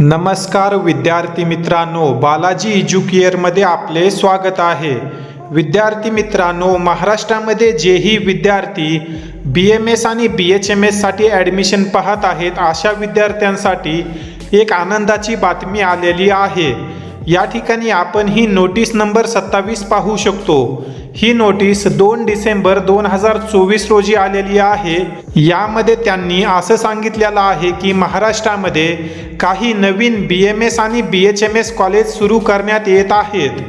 नमस्कार विद्यार्थी मित्रांनो बालाजी एज्युकेअरमध्ये आपले स्वागत आहे. विद्यार्थी मित्रांनो महाराष्ट्रामध्ये जेही विद्यार्थी बी एम एस आणि बी एच एम एससाठी ॲडमिशन पाहत आहेत अशा विद्यार्थ्यांसाठी एक आनंदाची बातमी आलेली आहे. या ठिकाणी आपण ही नोटीस नंबर सत्तावीस पाहू शकतो. ही नोटीस दोन डिसेंबर दोन हजार चोवीस रोजी आलेली आहे. यामध्ये त्यांनी असं सांगितलेलं आहे की महाराष्ट्रामध्ये काही नवीन बी एम एस आणि B H M S college सुरू करण्यात येत आहेत.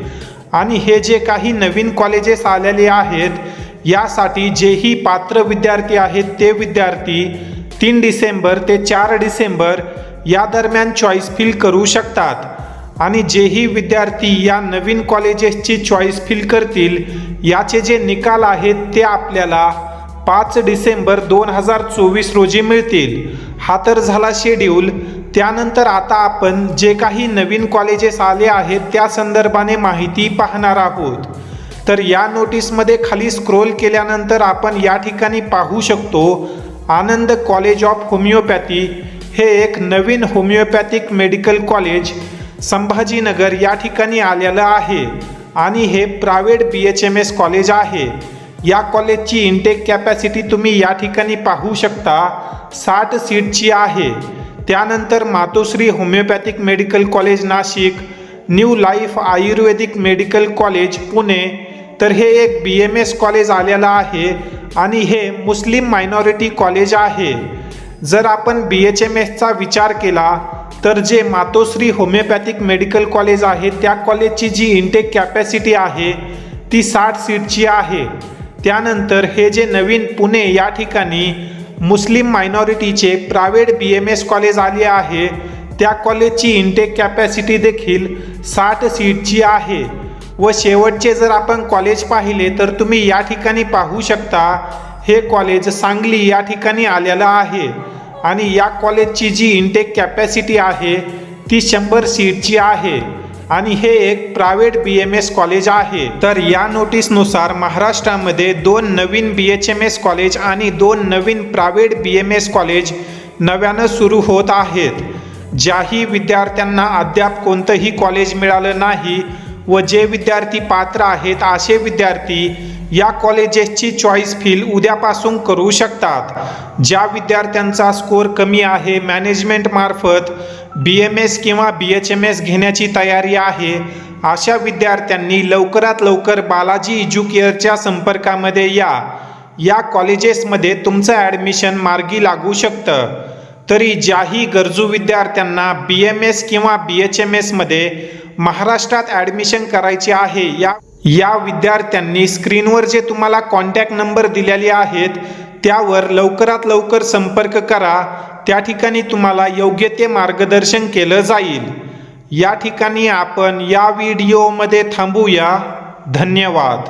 आणि हे जे काही नवीन कॉलेजेस आलेले आहेत यासाठी जेही पात्र विद्यार्थी आहेत ते विद्यार्थी तीन डिसेंबर ते चार डिसेंबर या दरम्यान चॉईस फिल करू शकतात. आणि जेही विद्यार्थी या नवीन कॉलेजेसची चॉईस फिल करतील याचे जे निकाल आहेत ते आपल्याला पाच डिसेंबर दोन हजार चोवीस रोजी मिळतील. हा तर झाला शेड्यूल त्यानंतर आता आपण जे काही नवीन कॉलेजेस आले आहेत त्या संदर्भाने माहिती पाहणार आहोत. तर या नोटीसमध्ये खाली स्क्रोल केल्यानंतर आपण या ठिकाणी पाहू शकतो आनंद कॉलेज ऑफ होमिओपॅथी हे एक नवीन होमिओपॅथिक मेडिकल कॉलेज संभाजीनगर या ठिकाणी आलेलं आहे. आणि हे private B H M S college आहे. या कॉलेजची इंटेक कॅपॅसिटी तुम्ही या ठिकाणी पाहू शकता. साठ सीटची आहे. त्यानंतर Matoshri homeopathic medical college Nashik New Life Ayurvedic medical college Pune. तर हे एक बी एम एस कॉलेज आलेलं आहे आणि हे मुस्लिम मायनॉरिटी कॉलेज आहे. जर आपण बी एच एम एसचा विचार केला तर जे मातोश्री होमिओपॅथिक मेडिकल कॉलेज आहे त्या कॉलेजची जी इंटेक कॅपॅसिटी आहे ती साठ सीटची आहे. त्यानंतर हे जे नवीन पुणे या ठिकाणी Muslim मायनॉरिटीचे private B M S college आले आहे त्या कॉलेजची इंटेक कॅपॅसिटी देखील साठ सीटची आहे. व शेवटचे जर आपण कॉलेज पाहिले तर तुम्ही या ठिकाणी पाहू शकता हे कॉलेज सांगली या ठिकाणी आलेलं आहे. आणि या कॉलेजची जी इंटेक कॅपॅसिटी आहे ती शंभर सीटची आहे. आणि हे एक private B M S college आहे. तर या नोटीसनुसार महाराष्ट्रामध्ये दोन नवीन B H M S college आणि दोन नवीन private B M S college नव्यानं सुरू होत आहेत. ज्याही विद्यार्थ्यांना अद्याप कोणतंही कॉलेज मिळालं नाही व जे विद्यार्थी पात्र आहेत असे विद्यार्थी या कॉलेजेसची चॉईस फील उद्यापासून करू शकतात. ज्या विद्यार्थ्यांचा स्कोर कमी आहे मॅनेजमेंटमार्फत बी एम एस किंवा बी एच एम एस घेण्याची तयारी आहे अशा विद्यार्थ्यांनी लवकरात लवकर बालाजी एज्युकेअरच्या संपर्कामध्ये या. या कॉलेजेसमध्ये तुमचं ॲडमिशन मार्गी लागू शकतं. तरी ज्याही गरजू विद्यार्थ्यांना बी एम एस किंवा बी एच एम एसमध्ये महाराष्ट्रात ॲडमिशन करायचे आहे या या विद्यार्थ्यांनी स्क्रीनवर जे तुम्हाला कॉन्टॅक्ट नंबर दिलेले आहेत त्यावर लवकरात लवकर संपर्क करा. त्या ठिकाणी तुम्हाला योग्य ते मार्गदर्शन केलं जाईल. या ठिकाणी आपण या व्हिडिओमध्ये थांबूया. धन्यवाद.